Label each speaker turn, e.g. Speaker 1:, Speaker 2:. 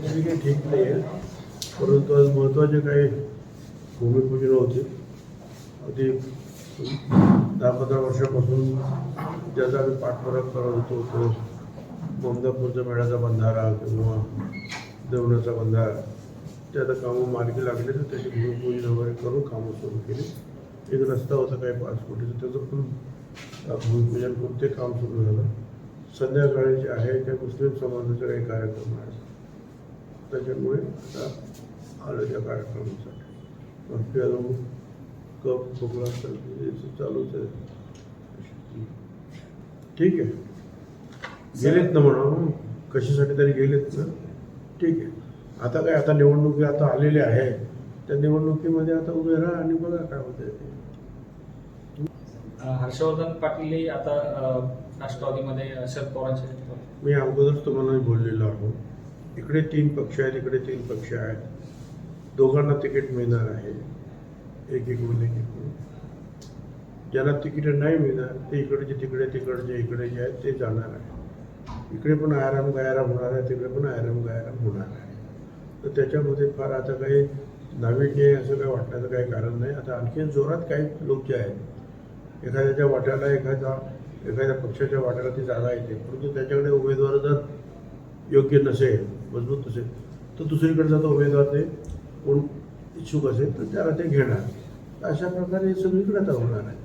Speaker 1: परिस्थिती काही ठीक नाही आहे. परंतु आज महत्त्वाचे काही भूमिपूजन होते. ते दहा पंधरा वर्षापासून ज्याचा आम्ही पाठपुरावा करत होतो तो ममदापूरचा मेळ्याचा बंधारा किंवा देवणाचा बंधारा. ते आता कामं मार्गी लागले तर त्याची भूमिपूजन वगैरे करून कामं सुरू केली. एक रस्ता होता काही पाच कोटीचं त्याचं पण भूमिपूजन करून ते काम सुरू झालं. संध्याकाळी जे आहे त्या मुस्लिम समाजाचे काही कार्यक्रम आहेत त्याच्यामुळे आता आलं त्या कार्यक्रमासाठी अजून कप खोकला याचं चालूच आहे. ठीक आहे. गेलेत ना म्हणा कशासाठी तरी गेलेत ना. ठीक आहे. आता काय आता निवडणुकी आता आलेली आहे त्या निवडणुकीमध्ये आता उभे राहा आणि बघा काय होतंय ते.
Speaker 2: हर्षवर्धन पाटील आता राष्ट्रवादीमध्ये शरद पवारांच्या
Speaker 1: मी अगोदरच तुम्हाला बोललेलो आहो इकडे तीन पक्ष आहेत इकडे तीन पक्ष आहेत. दोघांना तिकीट मिळणार आहे. एक इकडून एक इकडून ज्यांना तिकीट नाही मिळणार ते इकडचे तिकडे तिकडचे इकडे जे आहेत ते जाणार आहे. इकडे पण आराम गायराम होणार आहे तिकडे पण आराम गायराम होणार आहे. तर त्याच्यामध्ये फार आता काही नाविन्य आहे असं काही वाटण्याचं काही कारण नाही. आता आणखीन जोरात काही लोक जे आहेत एखाद्याच्या वाट्याला एखादा एखाद्या पक्षाच्या वाट्याला ती जागा येते. परंतु त्याच्याकडे उमेदवार जर योग्य नसेल मजबूत नसेल तर दुसरीकडे जाता उमेदवार ते कोण इच्छुक असेल तर त्याला ते घेणार. अशा प्रकारे सगळीकडे आता होणार आहे.